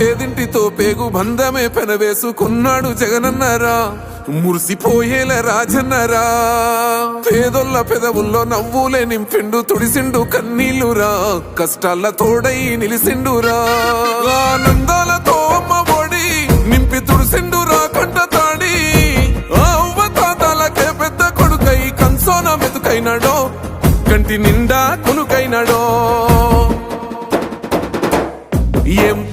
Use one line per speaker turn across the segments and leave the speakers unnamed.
పేదింటితో పేగు బంధమే పెనవేసుకున్నాడు జగనన్నరా. మురిసిపోయేల రాజన్నరా. పేదొల్ల పెదవుల్లో నవ్వులే నింపిండు తుడిసిండు కన్నీళ్ళురా. కష్టాల తోడై నిలిసిండురా. ఆనందాలతో అమ్మ ఒడి నింపి తుడిసిండురా కంట తాడి. అవ్వ తాతలకే పెద్ద కొడుకై కన్సోన మెతుకైనాడో కంటి నిండా కొనుకైనాడో. ఏం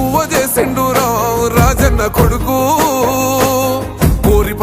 చేసిండురా రాజన్న కొడుకు.